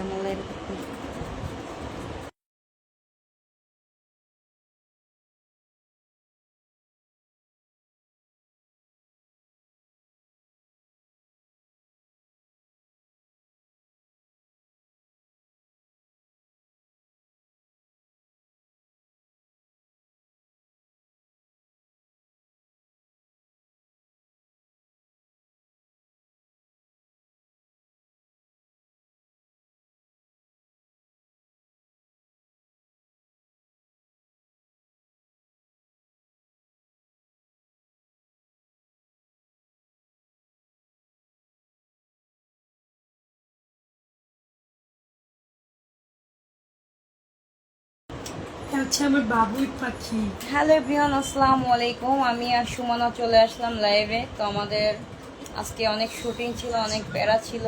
আমার হচ্ছে আমার বাবুই পাখি। হ্যালো এভরিওয়ান আসসালামু আলাইকুম। আমি আর সুমনা চলে আসলাম লাইভে তো আমাদের আজকে অনেক শুটিং ছিল অনেক প্যারা ছিল।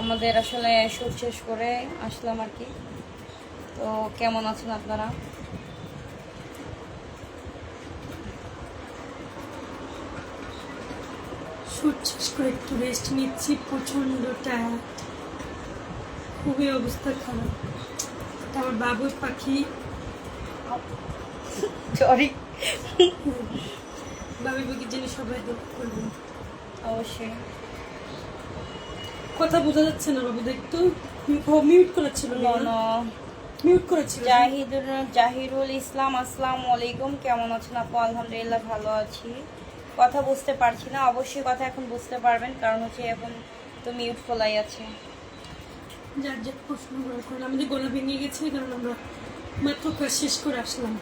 আমাদের আসলে শুট শেষ করে আসলাম আর কি। তো কেমন আছেন আপনারা? শুট শেষ করে একটু রেস্ট নিচ্ছি প্রচণ্ড টায়ার্ড খুবই অবস্থা খারাপ। আমার বাবুই পাখি। সরি বাবুই পাখির জন্য সবাই দোয়া করবেন। অবশ্যই। কথা বোঝা যাচ্ছে না বাবু দেখতো মিউট করা ছিল মন মিউট করা ছিল জাহিদুর জাহিরুল ইসলাম আসসালামু আলাইকুম। কেমন আছেন আপু? আলহামদুলিল্লাহ ভালো আছি। কথা বুঝতে পারছি না। অবশ্যই কথা এখন বুঝতে পারবেন কারণ হচ্ছে এখন তো মিউট খোলাই আছে। যার যার প্রশ্ন করা করলাম আমাদের গলা ভেঙে গেছে কারণ আমরা মাত্র কাজ শেষ করে আসলাম।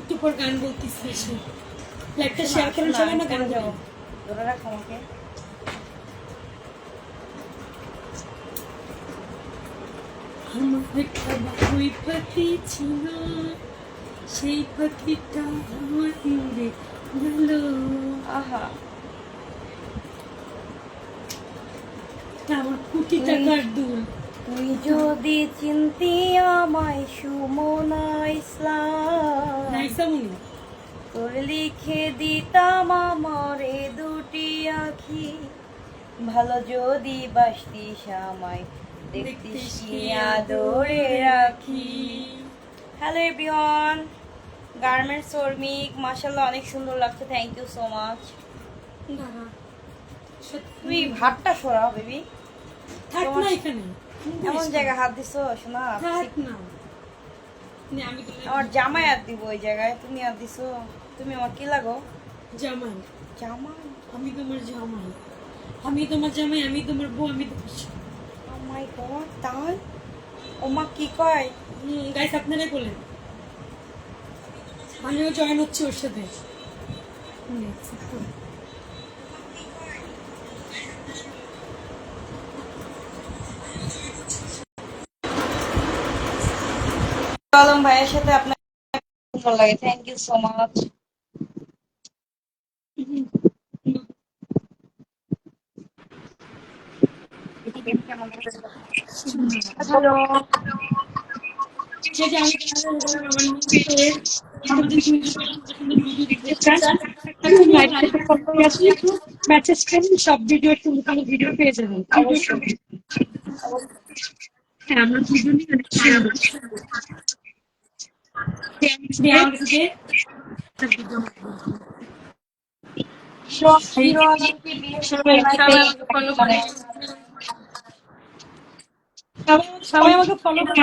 একটু পর গান বলতেছি এসে। লাইভটা শেয়ার করেন সবাই না গান যাব ধরে রাখো আমাকে। আমার একটা বাবুই পাখি ছিল সেই পাখিটা আমার গেল আহা আমার কোটি টাকার দুল তুই যদি চিনতি আমায় সুমনা ইসলাম তোর লিখে দিতাম আমার দুটি আখি। ভালো যদি বাসতিস আমায় দেখতিস আদরে রাখি। হ্যালো এভরিওয়ান গার্মেন্টস শ্রমিক মাশাল্লাহ অনেক সুন্দর লাগছে থ্যাংক ইউ সো মাচ তুই ভাতটা সরা বেবি থাক না এখানে। এমন জায়গায় হাত দিছো শোনা থাক না। নে, আমি তো আমার জামাই হাত দিব ওই জায়গায়। তুমি হাত দিছো। তুমি আমার কি লাগো? জামাই। জামাই? আমি তোমার জামাই। আমি তোমার জামাই আমি তোমার বউ আমি তোমার মাই গড তাই? ও মা কি কয়? গাইস আপনারাই বলেন। আমিও জয়েন হচ্ছি ওর সাথে। আলম ভাইয়ের সাথে আপনার ভালো লাগে। Thank you so much hello সব ভিডিও একটু ভিডিও পেয়ে যাবেন। অবশ্যই। হ্যাঁ আমরা দুজনই সবাই আমাকে ফলো করে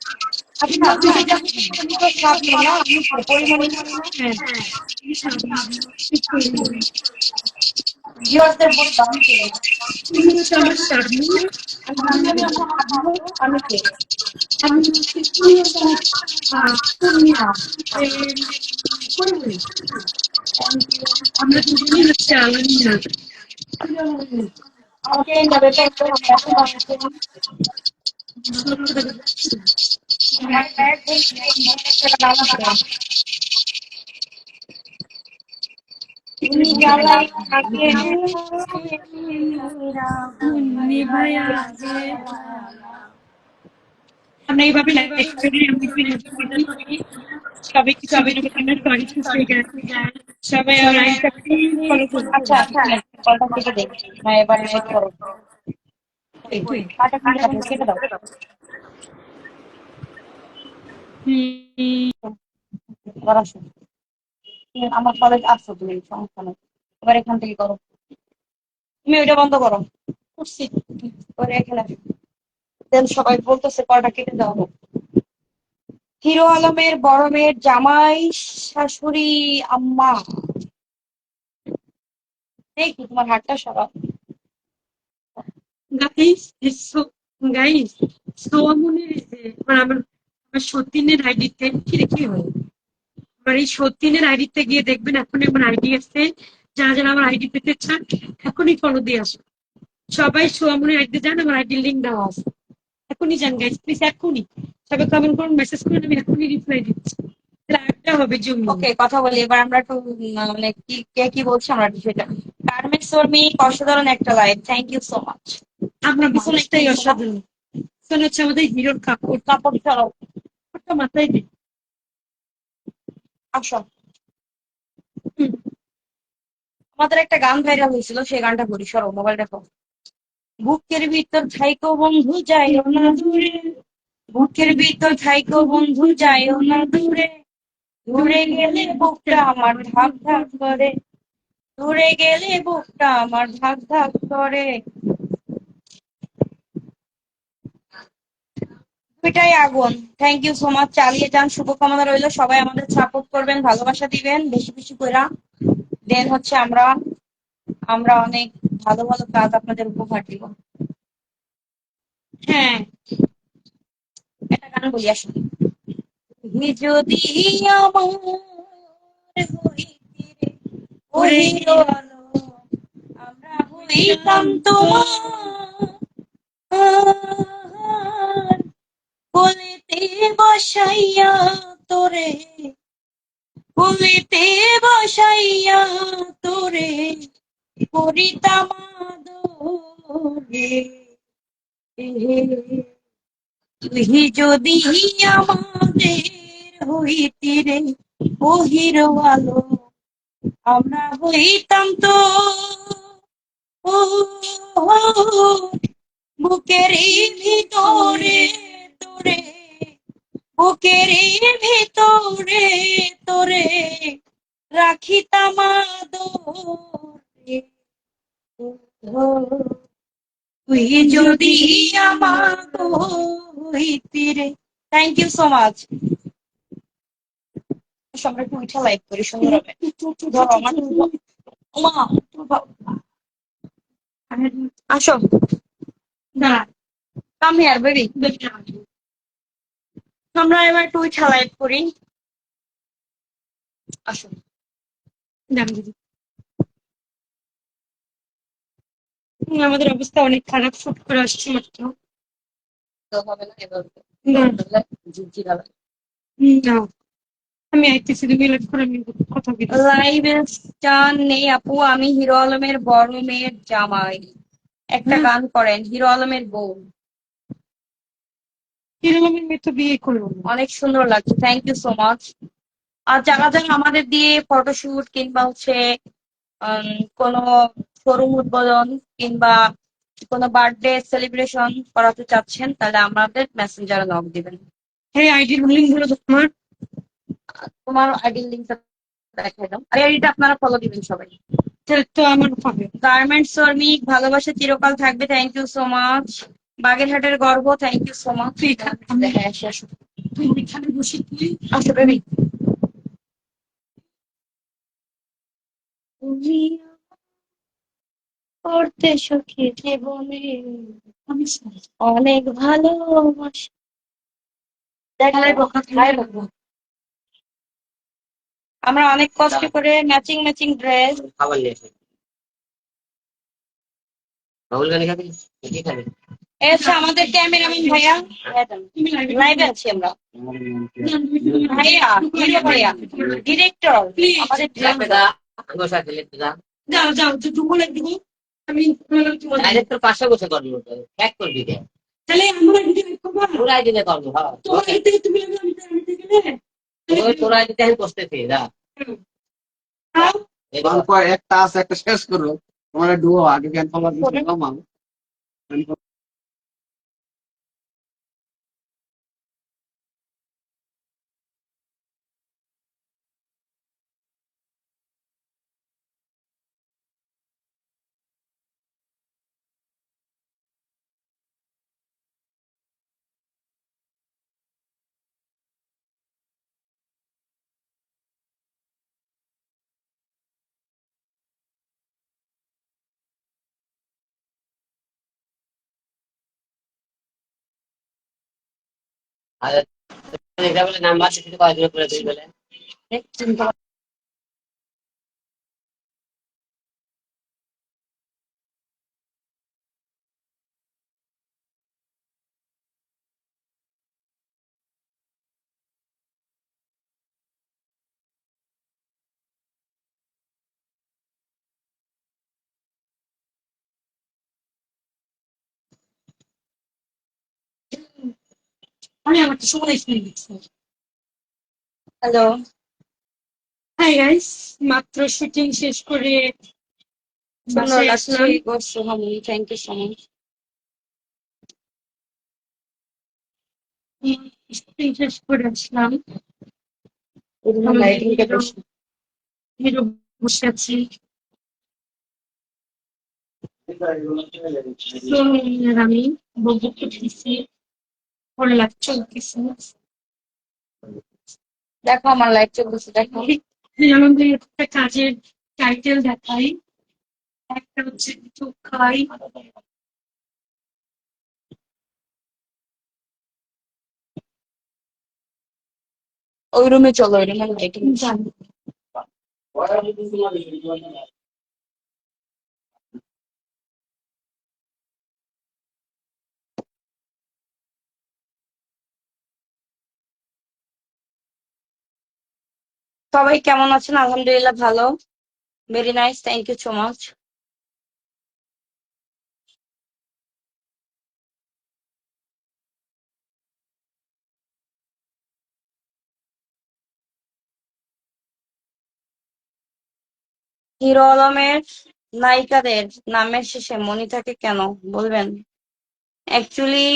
আমি আমার আম্মু, আমি কে আমি হচ্ছে তুমি হচ্ছে আমার দুজনেই হচ্ছে আলামিনা আমাকে এই লেভেলটা একটু আমরা এখন বানাচ্ছি আমার ব্যাগ বলছি একটা গান আছে তুমি জ্বালাই থাকে নিভায়া যে আমরা এইভাবে লাইভ করি আমি ফিরে করি সবাই কি সবাই আমাদের বাড়ি থেকে যায় সবাই আর আইসাকে ফলো করুন আচ্ছা আচ্ছা কলটা কেটে দে হ্যাঁ এবার শেষ করো এই, কাটা কেটে দাও কেটে দাও এবার আসো তুমি আমার কলেজ আসছো তুমি, সমস্যা নেই। এবার এখান থেকে করো। তুমি ওইটা বন্ধ করো। করছি করে এখানে। দেন সবাই বলতেছে কেটে দাও। হিরো আলমের বড় মেয়ের জামাই শাশুড়ি আম্মা। দেখি তোমার হাতটা সরাও। গাইস গাইস সোয়ামনের মানে আমার আমার সতীনের আইডিতে কি কি হয় আমার এই সতীনের আইডিতে গিয়ে দেখবেন এখন আমার আইডি আছে যারা যারা আমার আইডি পেতে চান এখনই ফলো দিয়ে আসুন। সবাই সোয়ামনের আইডিতে যান আমার আইডি লিঙ্ক দেওয়া আছে। এখনই যান গাইস প্লিজ এখনই। সবাই কমেন্ট করুন মেসেজ করুন আমি এখনই রিপ্লাই দিচ্ছি। তাহলে হবে জুম। ওকে কথা বলি এবার আমরা একটু মানে কি কে কি বলছে আমরা সেটা। গার্মেন্টস কর্মী অসাধারণ একটা life thank you so much আমরা বিছানাটাই অসাধারণ। শোনা হচ্ছে আমাদের হিরোর কাপড়। কাপড় ছাড়াও মাথায় দিই আসো। আমাদের একটা গান ভাইরাল হয়েছিল গানটা করি বুকের ভিতর থাইকো বন্ধু, যাইও না দূরে। বুকের ভিতর থাইকো বন্ধু, যাইও না দূরে। দূরে গেলে বুকটা আমার ধাক ধাক করে। দূরে গেলে বুকটা আমার ধাক ধাক করে। দুইটাই আগুন থ্যাংক ইউ সো মাচ চালিয়ে যান শুভকামনা রইল সবাই আমাদের সাপোর্ট করবেন ভালোবাসা দিবেন বেশি বেশি কইরা দেন হচ্ছে আমরা আমরা অনেক ভালো ভালো কাজ আপনাদের উপহার দিব হ্যাঁ একটা গান বলি আসুন হি যদি আমার আমরা হইতাম তোমার কোলেতে বসাইয়া তোরে কোলেতে বসাইয়া তোরে করিতাম তুই যদি আমাদের হইতি রে ওহির আলো আমরা হইতাম তো ও বুকের ভিতরে তোরে বুকের ভেতরে তোরে রাখিতাম তুই যদি আমার থ্যাংক ইউ সো মাচ আসো। না কাম হিয়ার বেবি আমরা এবার একটু লাইক করি। আসো দাম দিদি আমাদের অবস্থা অনেক খারাপ ফুট করে আসছে মাত্র। আমি আইতেছি তুমি লেট করে আমি কথা বলি লাইভে চান নেই আপু আমি হিরো আলমের বড় মেয়ের জামাই। একটা গান করেন হিরো আলমের বউ। কীরকম মেয়ে তো বিয়ে করব অনেক সুন্দর লাগছে। থ্যাংক ইউ সো মাচ আর যারা যারা আমাদের দিয়ে ফটোশুট কিংবা হচ্ছে কোনো শোরুম উদ্বোধন কিংবা কোনো বার্থডে সেলিব্রেশন করাতে চাচ্ছেন তাহলে আমাদের মেসেঞ্জারে নক দিবেন। এই আইডির লিঙ্কগুলো তোমার? তোমার আইডি লিঙ্কটা দেখাই দাও। আর আইডিটা আপনারা ফলো দিবেন সবাই। তো আমার গার্মেন্টস শ্রমিক ভালোবাসা চিরকাল থাকবে। থ্যাংক ইউ সো মাচ বাগেরহাটের গর্ব থ্যাংক ইউ সো মাচ আমি- হ্যাঁ তুই এখানে বসে তুই আসো বেবি করতে সখী জীবনে অনেক ভালোবাসা। আমরা অনেক কষ্ট করে ম্যাচিং ম্যাচিং ড্রেস খাবার নিয়ে খাবি কি খাবি আমাদের ক্যামেরাম্যান ভাইয়া। লাইভে আছি আমরা। ভাইয়া ভাইয়া। ডিরেক্টর আমাদের যাও যাও একটু বলে দিব। আমি পাশে বসে করবি এক করবি তাহলে আমরা ভিডিও করব তোরাই দিলে করব হ্যাঁ। তুমি আমি দিতে আমি বসতেছি পর একটা আছে একটা শেষ করো। তোমার ডুবো আগে জ্ঞান পাওয়ার কিছু বলে নাম্বার করে বলে আমি আমার সময় শুনে দিচ্ছি হ্যালো হাই গাইস মাত্র শুটিং শেষ করে আসলাম। Thank you so much shooting শেষ করে আসলাম। হিরো বসে আছি। আমি বকবক করতেছি পরে লাগ চলতেছে দেখো আমার লাইভ চলতেছে দেখো। আমাদের একটা কাজের টাইটেল দেখাই। একটা হচ্ছে কিছু খাই। ওই রুমে চলো ওই রুমে লাইটিং সবাই কেমন আছেন? আলহামদুলিল্লাহ ভালো। Very nice thank you so much Hero আলমের নায়িকাদের নামের শেষে মনি থাকে কেন? বলবেন? অ্যাকচুয়ালি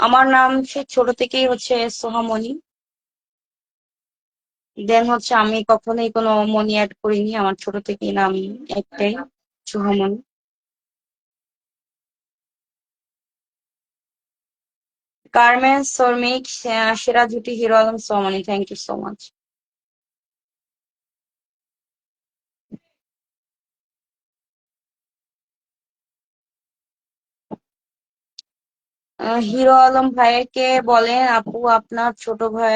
আমার নাম সে ছোট থেকেই হচ্ছে সোহামণি দেন হচ্ছে আমি কখনোই কোনো মনি অ্যাড করিনি, আমার ছোট থেকেই নাম একটাই সোহামণি গার্মেন্টস শ্রমিক সেরা জুটি Hero Alom Somani thank you so much Hero Alom ভাইকে বলেন, আপু, আপনার ছোট ভাই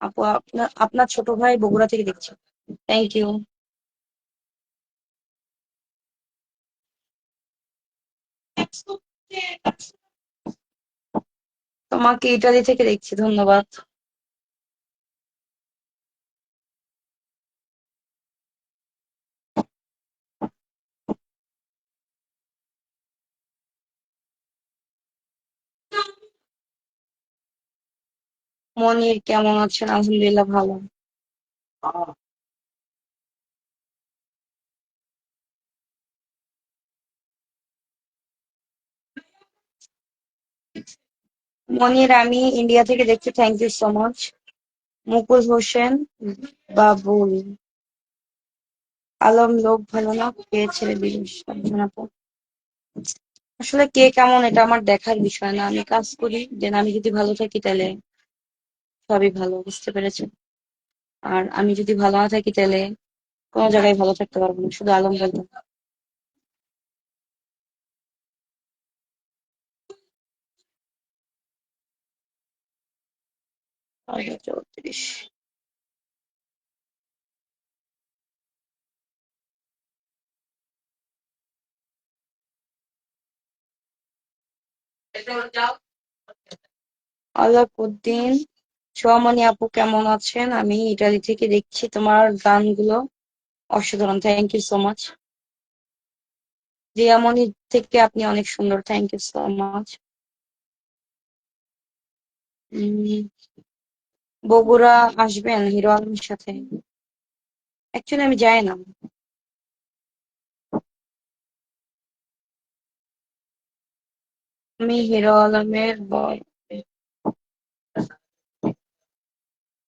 আপু, আপনার আপনার ছোট ভাই বগুড়া থেকে দেখছি। থ্যাংক ইউ তোমাকে ইটালি থেকে দেখছি, ধন্যবাদ। মনির কেমন আছেন? আলহামদুলিল্লাহ ভালো। মনির, আমি ইন্ডিয়া থেকে দেখছি thank you so much Mukul Hossain, Babul. Alom লোক ভালো না? কে ছেড়ে দিল? আসলে কে কেমন, এটা আমার দেখার বিষয় না। আমি কাজ করি, দেন আমি যদি ভালো থাকি তাহলে। সবই ভালো, বুঝতে পেরেছেন? আর আমি যদি ভালো না থাকি তাহলে কোনো জায়গায় ভালো থাকতে পারব না, শুধু আলম বলতে চৌত্রিশ। আলাপুদ্দিন সোহামণি আপু কেমন আছেন? আমি ইটালি থেকে দেখছি তোমার গানগুলো। অসাধারণ thank you so much Riyamoni থেকে আপনি অনেক সুন্দর thank you so much Bogura আসবেন হিরো আলমের সাথে? অ্যাকচুয়ালি আমি যাই না। আমি হিরো আলমের বর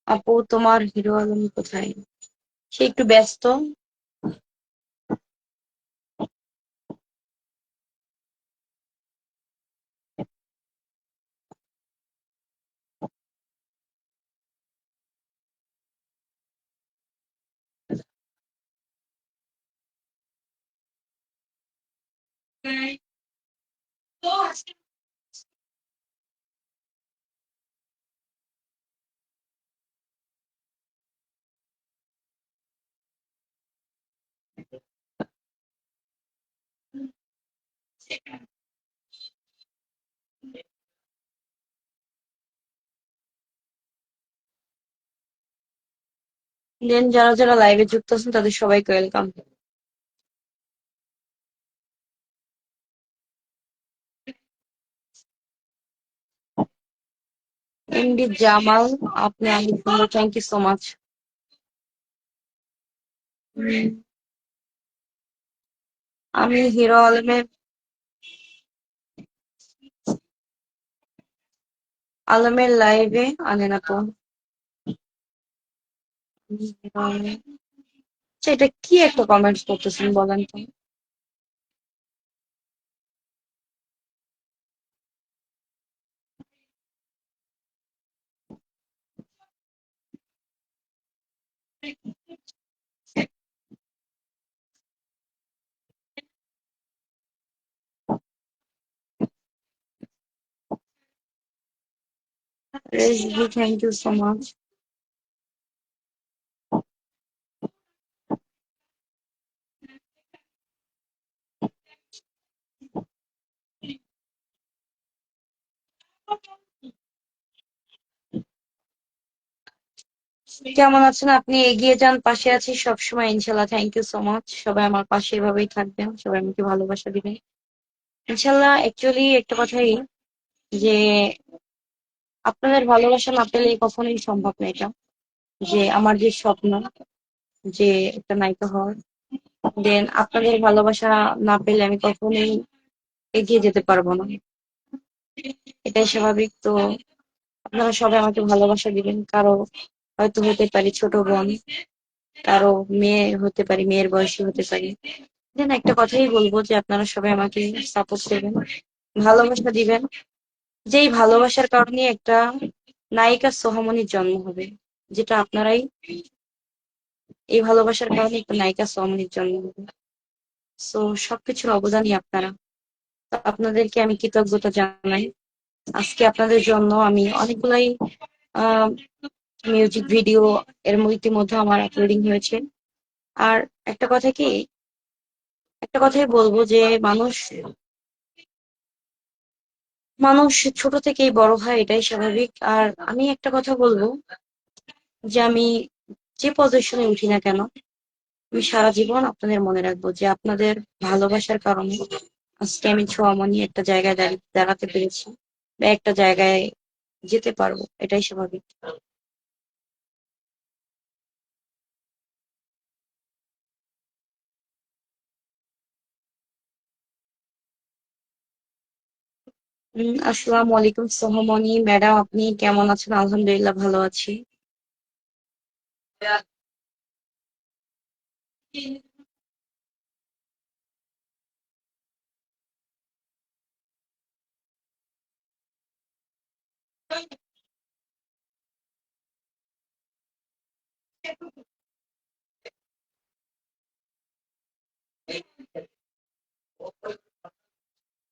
আপু তোমার হিরো আলম কোথায়? সে একটু ব্যস্ত। দেন যারা যারা লাইভে যুক্ত আছেন, তাদের সবাইকে ওয়েলকাম এমডি জামাল, আপনি অনেক সুন্দর থ্যাংক ইউ সো মাচ আমি হিরো আলমের আলমের লাইভে আনেন আপু এটা কি একটা কমেন্টস করতেছেন বলেন তো Rezvi thank you so much কেমন আছেন? আপনি এগিয়ে যান, পাশে আছি সবসময় ইনশাল্লাহ থ্যাংক ইউ সো মাচ সবাই আমার পাশে এভাবেই থাকবেন। সবাই আমাকে ভালোবাসা দিবেন। ইনশাল্লাহ অ্যাকচুয়ালি একটা কথাই যে আপনাদের ভালোবাসা না পেলে কখনোই সম্ভব না এটা। যে আমার যে স্বপ্ন, যে একটা নায়িকা হওয়ার। দেন আপনাদের ভালোবাসা না পেলে আমি কখনোই এগিয়ে যেতে পারব না। এটাই স্বাভাবিক। তো আপনারা সবাই আমাকে ভালোবাসা দিবেন। কারও হয়তো হতে পারি ছোট বোন, কারও মেয়ে হতে পারি, মেয়ের বয়সী হতে পারি। দেন একটা কথাই বলব যে আপনারা সবাই আমাকে সাপোর্ট করবেন ভালোবাসা দিবেন। যেই ভালোবাসার কারণে একটা নায়িকা সোহামনির জন্ম হবে, যেটা আপনারাই এই ভালোবাসার কারণে একটা নায়িকা সোহামনির জন্ম হবে। সো সবকিছুর অবদানই আপনারা। আপনাদেরকে আমি কৃতজ্ঞতা জানাই। আজকে আপনাদের জন্য আমি অনেকগুলাই মিউজিক ভিডিও এর ইতিমধ্যে আমার আপলোডিং হয়েছে। আর একটা কথা কি, একটা কথাই বলব যে মানুষ মানুষ ছোট থেকেই বড় হয়, এটাই স্বাভাবিক। আর আমি একটা কথা বলব, যে আমি যে পজিশনে উঠি না কেন, আমি সারা জীবন আপনাদের মনে রাখব যে আপনাদের ভালোবাসার কারণে আজকে আমি ছোয়ামনি একটা জায়গায় দাঁড়াতে পেরেছি বা একটা জায়গায় যেতে পারব, এটাই স্বাভাবিক। আসসালামু আলাইকুম সোহমনি। ম্যাডাম আপনি কেমন আছেন? আলহামদুলিল্লাহ ভালো আছি।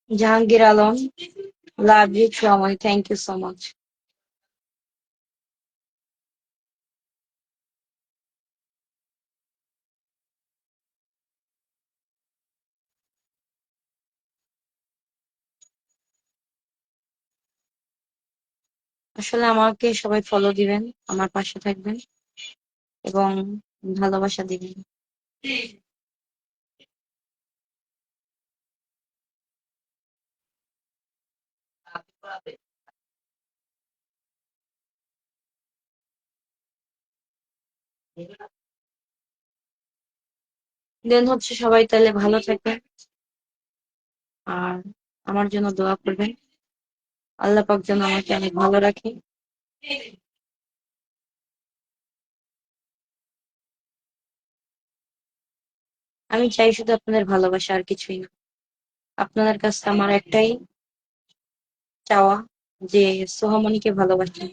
জাহাঙ্গীর আলম। Love you, সময় থ্যাংক ইউ সো মাচ আসলে আমাকে সবাই ফলো দিবেন আমার পাশে থাকবেন এবং ভালোবাসা দিবেন। দেন হচ্ছে সবাই তাহলে ভালো থাকবেন। আর আমার জন্য দোয়া করবেন। আল্লাহ পাক যেন আমাকে অনেক ভালো রাখে। আমি চাই শুধু আপনাদের ভালোবাসা আর কিছুই না। আপনাদের কাছে আমার একটাই চাওয়া যে সোহামণিকে ভালোবাসি।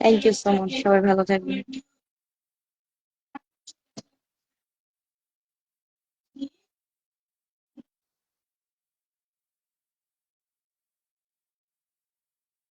থ্যাংক ইউ সো মাচ সবাই ভালো থাকবেন